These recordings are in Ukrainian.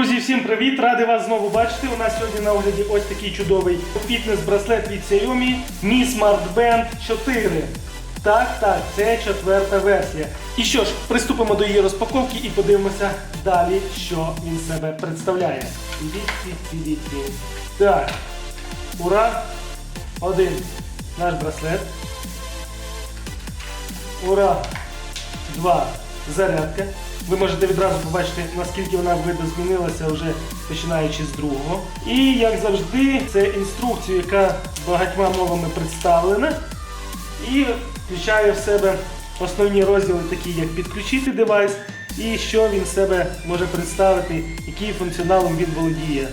Друзі, всім привіт! Радий вас знову бачити. У нас сьогодні на огляді ось такий чудовий фітнес-браслет від Xiaomi Mi Smart Band 4. Так, так, це четверта версія. І що ж, приступимо до її розпаковки і подивимося далі, що він себе представляє. Так, ура! Один наш браслет. Ура! Два. Зарядка. Ви можете відразу побачити, наскільки вона видозмінилася вже починаючи з другого. І як завжди, це інструкція, яка багатьма мовами представлена. І включає в себе основні розділи, такі як підключити девайс, і що він себе може представити, який функціоналом він володіє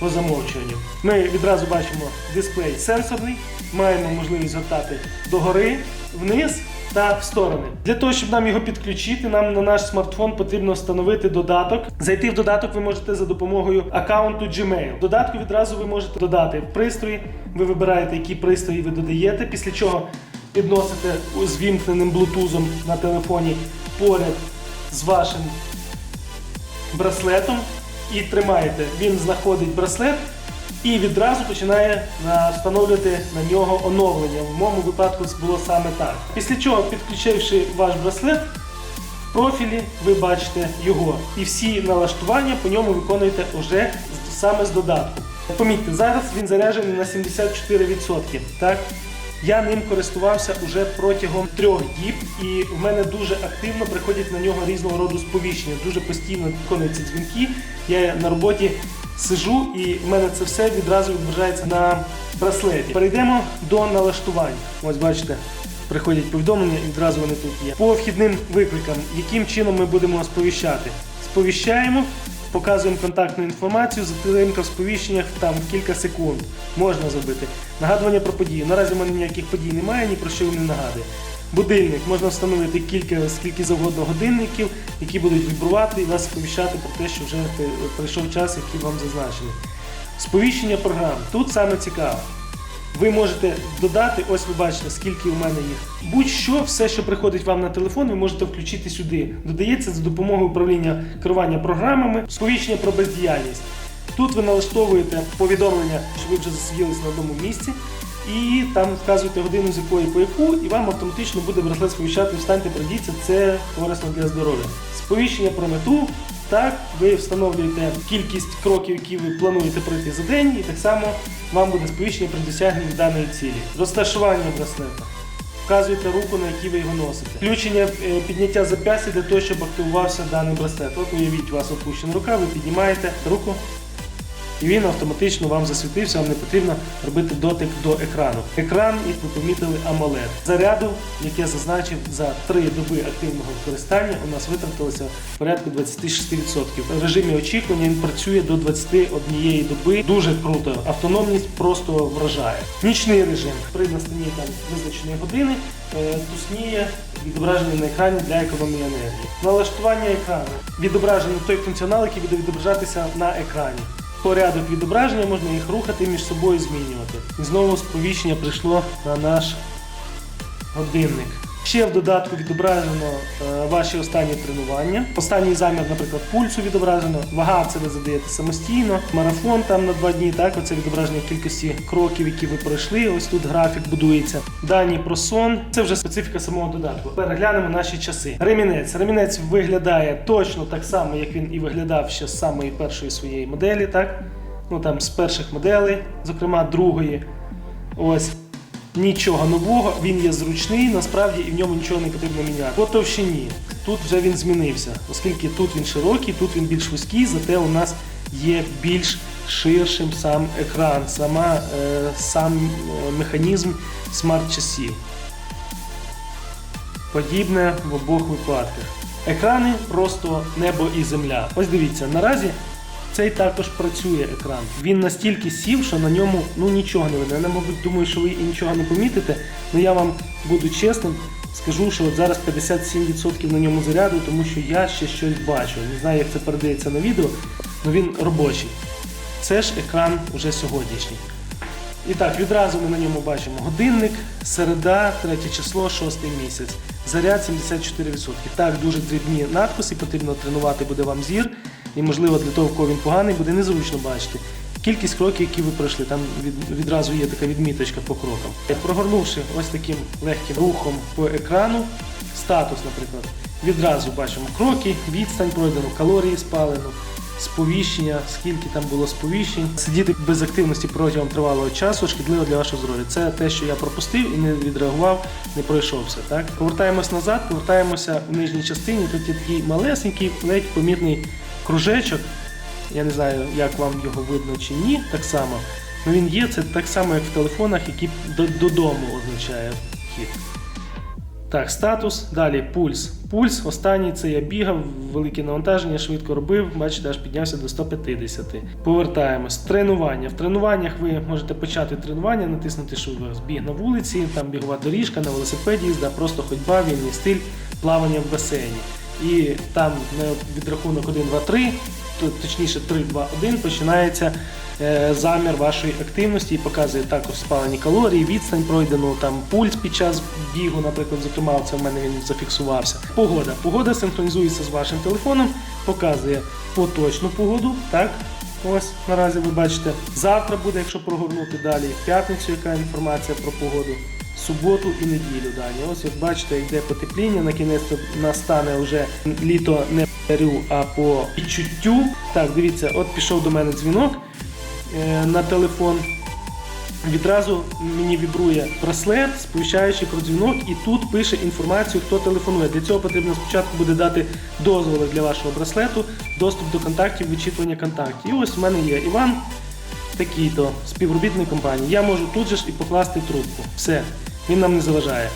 по замовчуванню. Ми відразу бачимо дисплей сенсорний, маємо можливість гортати догори, вниз та в сторони. Для того, щоб нам його підключити, нам на наш смартфон потрібно встановити додаток. Зайти в додаток ви можете за допомогою аккаунту Gmail. Додатку відразу ви можете додати пристрої, ви вибираєте, які пристрої ви додаєте, після чого підносите з вімкненим блутузом на телефоні поряд з вашим браслетом і тримаєте. Він знаходить браслет і відразу починає встановлювати на нього оновлення. В моєму випадку це було саме так. Після чого, підключивши ваш браслет, в профілі ви бачите його. І всі налаштування по ньому виконуєте вже саме з додатку. Помітьте, зараз він заряджений на 74%. Так? Я ним користувався уже протягом трьох діб, і в мене дуже активно приходять на нього різного роду сповіщення. Дуже постійно виконуються дзвінки. Я на роботі сижу, і в мене це все відразу відображається на браслеті. Перейдемо до налаштувань. Ось бачите, приходять повідомлення, і відразу вони тут є. По вхідним викликам, яким чином ми будемо сповіщати? Сповіщаємо, показуємо контактну інформацію, затримка в сповіщеннях там кілька секунд. Можна зробити. Нагадування про події. Наразі в мене ніяких подій немає, ні про що не нагадує. Будильник можна встановити кілька скільки завгодно годинників, які будуть вібрувати і вас сповіщати про те, що вже при- прийшов час, який вам зазначений. Сповіщення програм. Тут саме цікаво. Ви можете додати, ось ви бачите, скільки у мене їх. Будь-що, все, що приходить вам на телефон, ви можете включити сюди. Додається за допомогою управління керування програмами, сповіщення про бездіяльність. Тут ви налаштовуєте повідомлення, що ви вже засиділись на одному місці, і там вказуєте годину, з якої по яку, і вам автоматично буде браслет сповіщати, встаньте, пройдіться, це корисно для здоров'я. Сповіщення про мету. Так, ви встановлюєте кількість кроків, які ви плануєте пройти за день, і так само вам буде сповіщення про досягнення даної цілі. Розташування браслета. Вказуєте руку, на якій ви його носите. Включення е, підняття зап'ястя для того, щоб активувався даний браслет. От уявіть, у вас опущена рука, ви піднімаєте руку, і він автоматично вам засвітився, вам не потрібно робити дотик до екрану. Екран, як ви помітили, AMOLED. Заряду, як я зазначив, за 3 доби активного використання у нас витратилося порядку 26%. В режимі очікування він працює до 21 доби. Дуже круто. Автономність просто вражає. Нічний режим при настанні там визначеної години е, тусніє відображення на екрані для економії енергії. Налаштування екрану. Відображення той функціонал, який буде відображатися на екрані. Порядок відображення можна їх рухати між собою змінювати. І знову сповіщення прийшло на наш годинник. Ще в додатку відображено е, ваші останні тренування. Останній замір, наприклад, пульсу відображено. Вага це ви задаєте самостійно. Марафон там на два дні. Так, оце відображення кількості кроків, які ви пройшли. Ось тут графік будується. Дані про сон. Це вже специфіка самого додатку. Переглянемо наші часи. Ремінець. Ремінець виглядає точно так само, як він і виглядав ще з самої першої своєї моделі. Так, ну там з перших моделей, зокрема другої. Ось. Нічого нового, він є зручний, насправді і в ньому нічого не потрібно міняти. По товщині тут вже він змінився, оскільки тут він широкий, тут він більш вузький, зате у нас є більш ширшим сам екран, сама, е, сам е, механізм смарт-часів. Подібне в обох випадках. Екрани просто небо і земля. Ось дивіться, наразі цей також працює екран. Він настільки сів, що на ньому ну нічого не видно. Я, мабуть, думаю, що ви і нічого не помітите. але я вам буду чесним, скажу, що от зараз 57% на ньому заряду, тому що я ще щось бачу. Не знаю, як це передається на відео, але він робочий. Це ж екран уже сьогоднішній. І так, відразу ми на ньому бачимо годинник, середа, третє число, шостий місяць. Заряд 74%. Так, дуже дрібні надписи, потрібно тренувати буде вам зір. І можливо для того, в кого він поганий, буде незручно бачити. Кількість кроків, які ви пройшли, там від, відразу є така відміточка по крокам. Прогорнувши ось таким легким рухом по екрану, статус, наприклад, відразу бачимо кроки, відстань пройдено, калорії спалено, сповіщення, скільки там було сповіщень. Сидіти без активності протягом тривалого часу шкідливо для вашого здоров'я. Це те, що я пропустив і не відреагував, не пройшовся. Так? Повертаємось назад, повертаємося в нижній частині. Тут є такий малесенький, ледь помітний кружечок. Я не знаю, як вам його видно чи ні, так само. Ну він є, це так само, як в телефонах, які додому означає вхід. Так, статус. Далі пульс. Пульс. Останній це я бігав, велике навантаження, швидко робив. Бачите, аж піднявся до 150. Повертаємось. Тренування. В тренуваннях ви можете почати тренування, натиснути, що у вас біг на вулиці, там бігова доріжка, на велосипеді їзда, просто ходьба, вільний стиль, плавання в басейні. І там відрахунок 1, 2, 3, точніше 3, 2, 1 починається е, замір вашої активності і показує також спалені калорії, відстань пройдену, там пульс під час бігу, наприклад, зокрема, це в мене він зафіксувався. Погода. Погода синхронізується з вашим телефоном, показує поточну погоду. Так, ось наразі ви бачите. Завтра буде, якщо прогорнути далі, в п'ятницю, яка інформація про погоду. Суботу і неділю далі. Ось як бачите, йде потепління. На кінець настане вже літо не по а по відчуттю. Так, дивіться, от пішов до мене дзвінок е, на телефон. Відразу мені вібрує браслет, сповіщаючи про дзвінок, і тут пише інформацію, хто телефонує. Для цього потрібно спочатку буде дати дозволи для вашого браслету, доступ до контактів, вичитування контактів. І ось в мене є Іван, такий-то співробітник компанії. Я можу тут же ж і покласти трубку. Все, він нам не заважає.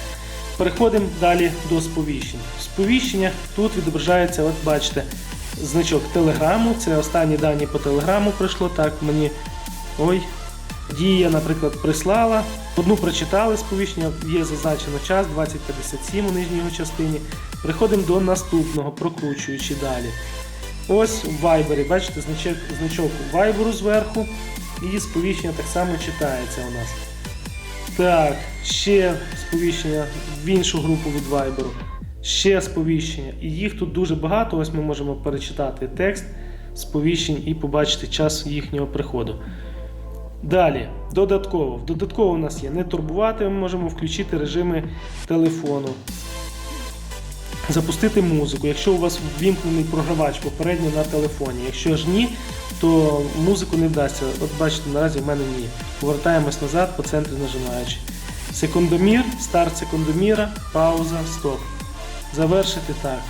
Переходимо далі до сповіщень. В сповіщеннях тут відображається, от бачите, значок телеграму. Це останні дані по телеграму прийшло. Так, мені. Ой. Дія, наприклад, прислала. Одну прочитали сповіщення, є зазначено час 2057 у нижній його частині. Переходимо до наступного, прокручуючи далі. Ось в Viber, бачите, значок, значок Viber зверху. І сповіщення так само читається у нас. Так, ще сповіщення в іншу групу від Viber. Ще сповіщення. І їх тут дуже багато. Ось ми можемо перечитати текст сповіщень і побачити час їхнього приходу. Далі, додатково. Додатково у нас є не турбувати, ми можемо включити режими телефону. Запустити музику, якщо у вас ввімкнений програвач попередньо на телефоні. Якщо ж ні, то музику не вдасться. От бачите, наразі в мене ні. Повертаємось назад по центрі нажимаючи. Секундомір, старт секундоміра, пауза, стоп. Завершити так.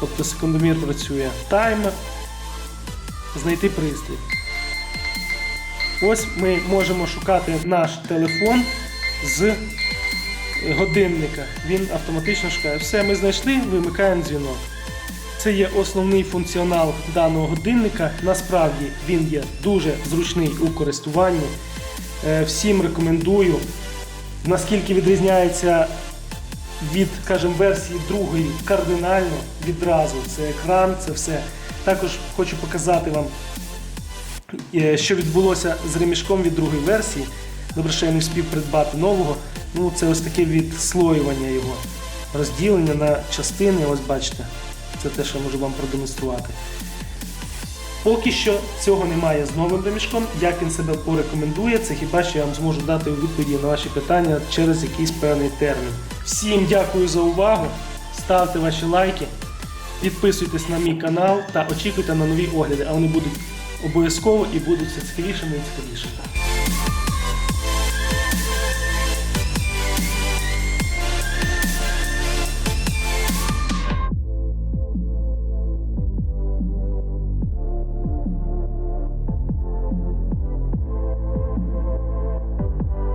Тобто секундомір працює. Таймер. Знайти пристрій. Ось ми можемо шукати наш телефон з годинника. Він автоматично шукає. Все, ми знайшли, вимикаємо дзвінок. Це є основний функціонал даного годинника. Насправді він є дуже зручний у користуванні. Е, Всім рекомендую. Наскільки відрізняється від, скажімо, версії другої кардинально відразу. Це екран, це все. Також хочу показати вам Е, що відбулося з ремішком від другої версії. Добре, що я не встиг придбати нового. Ну, це ось таке відслоювання його, розділення на частини. Ось бачите, це те, що я можу вам продемонструвати. Поки що цього немає з новим ремішком. Як він себе порекомендує, це хіба що я вам зможу дати у відповіді на ваші питання через якийсь певний термін. Всім дякую за увагу. Ставте ваші лайки, підписуйтесь на мій канал та очікуйте на нові огляди, а вони будуть обов'язково і будуть все цікавішими і цікавішими.